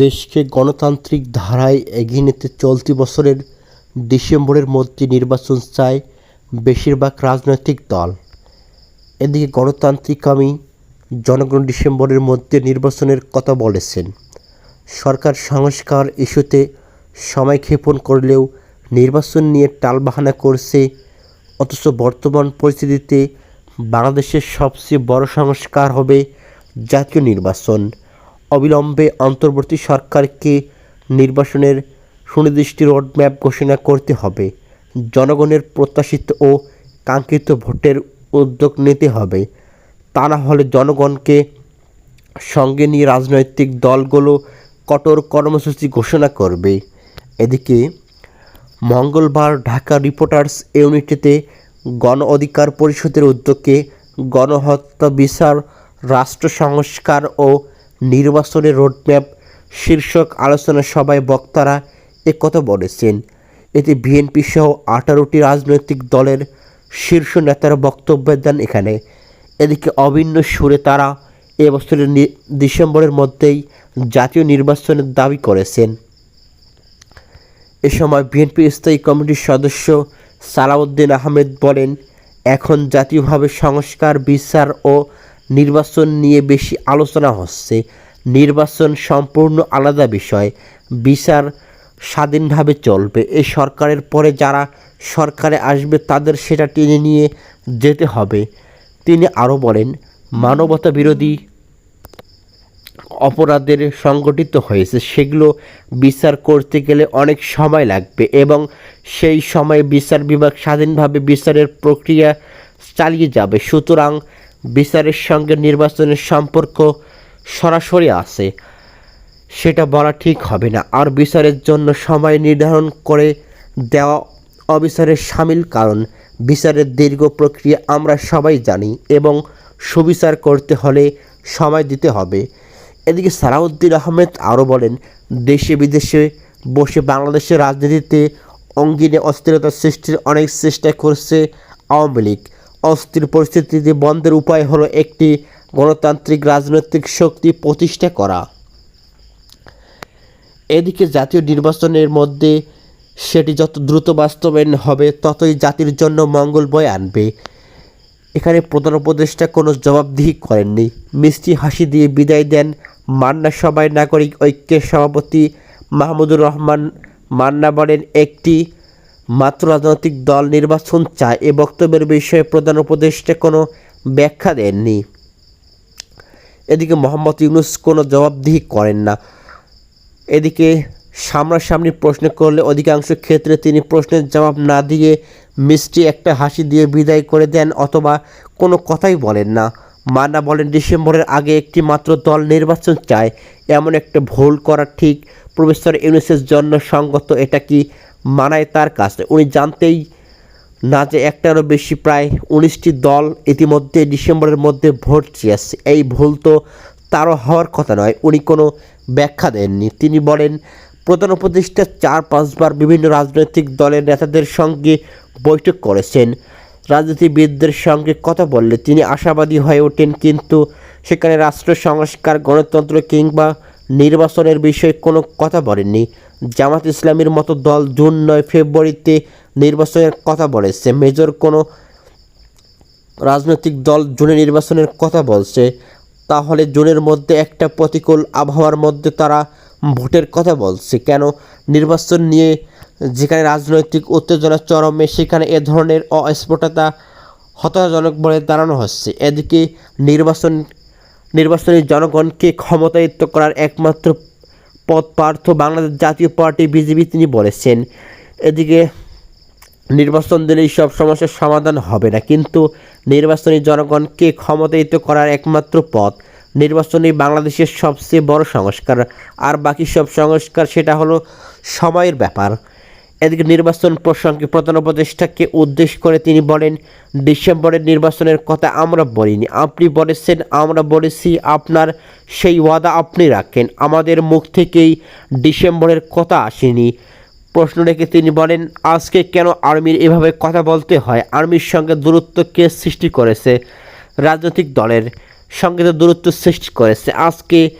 দেশকে গণতান্ত্রিক ধারায় এগিয়ে নিতে চলতি বছরের ডিসেম্বরের মধ্যে নির্বাচন চায় বেশিরভাগ রাজনৈতিক দল। এদিকে গণতান্ত্রিকামী জনগণ ডিসেম্বরের মধ্যে নির্বাচনের কথা বলেছেন। সরকার সংস্কার ইস্যুতে সময় ক্ষেপণ করলেও নির্বাচন নিয়ে টালবাহানা করছে, অথচ বর্তমান পরিস্থিতিতে বাংলাদেশের সবচেয়ে বড় সংস্কার হবে জাতীয় নির্বাচন। অবিলম্বে অন্তর্বর্তী সরকারকে নির্বাচনের সুনির্দিষ্ট রোডম্যাপ ঘোষণা করতে হবে। জনগণের প্রত্যাশিত ও কাঙ্ক্ষিত ভোটের উদ্যোগ নিতে হবে। তা না হলে জনগণকে সঙ্গে নিয়ে রাজনৈতিক দলগুলো কঠোর কর্মসূচি ঘোষণা করবে। এদিকে মঙ্গলবার ঢাকা রিপোর্টার্স ইউনিটিতে গণ অধিকার পরিষদের উদ্যোগে গণহত্যা, বিচার, রাষ্ট্র সংস্কার ও নির্বাচনের রোডম্যাপ, শীর্ষক আলোচনা সভায় বক্তারা একথা বলেছেন। এতে বিএনপি সহ আঠারোটি রাজনৈতিক দলের শীর্ষ নেতারা বক্তব্য দেন এখানে। এদিকে অভিন্ন সুরে তারা এবছরের ডিসেম্বরের মধ্যেই জাতীয় নির্বাচনের দাবি করেছেন। এ সময় বিএনপি স্থায়ী কমিটির সদস্য সালাউদ্দিন আহমেদ বলেন, এখন জাতীয়ভাবে সংস্কার, বিচার ও নির্বাচন নিয়ে বেশি আলোচনা হচ্ছে। নির্বাচন সম্পূর্ণ আলাদা বিষয়। বিচার স্বাধীনভাবে চলবে। এই সরকারের পরে যারা সরকারে আসবে, তাদের সেটা টেনে নিয়ে যেতে হবে। তিনি আরও বলেন, মানবতা বিরোধী অপরাধের সংগঠিত হয়েছে। সেগুলো বিচার করতে গেলে অনেক সময় লাগবে এবং সেই সময় বিচার বিভাগ স্বাধীনভাবে বিচারের প্রক্রিয়া চালিয়ে যাবে। সুতরাং বিচারের সঙ্গে নির্বাচনের সম্পর্ক সরাসরি আছে, সেটা বলা ঠিক হবে না। আর বিচারের জন্য সময় নির্ধারণ করে দেওয়া অবিচারের সামিল কারণ, বিচারের দীর্ঘ প্রক্রিয়া আমরা সবাই জানি এবং সুবিচার করতে হলে সময় দিতে হবে। এদিকে সালাউদ্দিন আহমেদ আরও বলেন, দেশে বিদেশে বসে বাংলাদেশের রাজনীতিতে অঙ্গিনে অস্থিরতা সৃষ্টির অনেক চেষ্টা করছে আওয়ামী লীগ। অস্থির পরিস্থিতিতে বন্ধের উপায় হলো একটি গণতান্ত্রিক রাজনৈতিক শক্তি প্রতিষ্ঠা করা। এদিকে জাতীয় নির্বাচনের মধ্যে সেটি যত দ্রুত বাস্তবায়ন হবে, ততই জাতির জন্য মঙ্গল বয়ে আনবে। এখানে প্রধান উপদেষ্টা কোনো জবাবদিহি করেননি। মিষ্টি হাসি দিয়ে বিদায় দেন মান্না সবাই নাগরিক ঐক্যের সভাপতি মাহমুদুর রহমান। মান্না বলেন, একটি মাত্র রাজনৈতিক দল নির্বাচন চায় এ বক্তব্যের বিষয়ে প্রধান উপদেষ্টা কোনো ব্যাখ্যা দেননি। এদিকে মোহাম্মদ ইউনুস কোনো জবাবদিহি করেন না। এদিকে সামনাসামনি প্রশ্ন করলে অধিকাংশ ক্ষেত্রে তিনি প্রশ্নের জবাব না দিয়ে মিষ্টি একটা হাসি দিয়ে বিদায় করে দেন অথবা কোনো কথাই বলেন না। মান্না বলেন ডিসেম্বরের আগে একটি মাত্র দল নির্বাচন চায়, এমন একটা ভুল করা ঠিক প্রফেসর ইউনিসের জন্য সঙ্গত এটা কি মানায় তার কাছে উনি জানতেই না যে একটারও বেশি প্রায় উনিশটি দল ইতিমধ্যে ডিসেম্বরের মধ্যে ভোট চেয়েছে এই ভুল তো তারও হওয়ার কথা নয়, উনি কোনো ব্যাখ্যা দেননি। তিনি বলেন, প্রধান উপদেষ্টা চার পাঁচবার বিভিন্ন রাজনৈতিক দলের নেতাদের সঙ্গে বৈঠক করেছেন। রাজনীতিবিদদের সঙ্গে কথা বললে তিনি আশাবাদী হয়ে ওঠেন, কিন্তু সেখানে রাষ্ট্র, সংস্কার, গণতন্ত্র কিংবা নির্বাচনের বিষয়ে কোনো কথা বলেননি। জামাত ইসলামীর মতো দল জুন নয় ফেব্রুয়ারিতে নির্বাচনের কথা বলেছে। মেজর কোনো রাজনৈতিক দল জুনে নির্বাচনের কথা বলছে। তাহলে জুনের মধ্যে একটা প্রতিকূল আবহাওয়ার মধ্যে তারা ভোটের কথা বলছে। কেন? নির্বাচন নিয়ে যেখানে রাজনৈতিক উত্তেজনা চরমে, সেখানে এ ধরনের অস্ফুটতা হতাশাজনক বলে দাঁড়ানো হচ্ছে। এদিকে নির্বাচন নির্বাচনী জনগণকে ক্ষমতায়িত করার একমাত্র পথ পার্থ বাংলাদেশ জাতীয় পার্টি বিজেপি তিনি বলেছেন। এদিকে নির্বাচন দিলেই সব সমস্যার সমাধান হবে না, কিন্তু নির্বাচনী জনগণকে ক্ষমতায়িত করার একমাত্র পথ নির্বাচনী বাংলাদেশের সবচেয়ে বড় সংস্কার। আর বাকি সব সংস্কার সেটা হলো সময়ের ব্যাপার। এদিকে নির্বাচন প্রসঙ্গে প্রধান উপদেষ্টাকে উদ্দেশ্য করে তিনি বলেন, ডিসেম্বরের নির্বাচনের কথা আমরা বলিনি। আপনি বলেছেন, আমরা বলেছি, আপনার সেই ওয়াদা আপনি রাখেন। আমাদের মুখ থেকেই ডিসেম্বরের কথা আসেনি। প্রশ্ন রেখে তিনি বলেন, আজকে কেন আর্মির এভাবে কথা বলতে হয়? আর্মির সঙ্গে দূরত্ব কে সৃষ্টি করেছে? রাজনৈতিক দলের সঙ্গে তো দূরত্ব সৃষ্টি করেছে। আজকে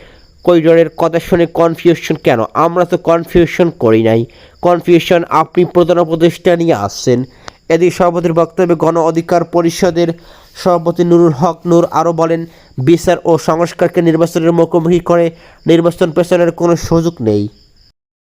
করিডোরের কথা শুনে কনফিউশন কেন? আমরা তো কনফিউশন করি নাই। কনফিউশন আপনি প্রধান উপদেষ্টা নিয়ে আসছেন। এদিকে সভাপতির বক্তব্যে গণ অধিকার পরিষদের সভাপতি নুরুল হক নূর আরও বলেন, বিচার ও সংস্কারকে নির্বাচনের মুখোমুখি করে নির্বাচন পেছনের কোনো সুযোগ নেই।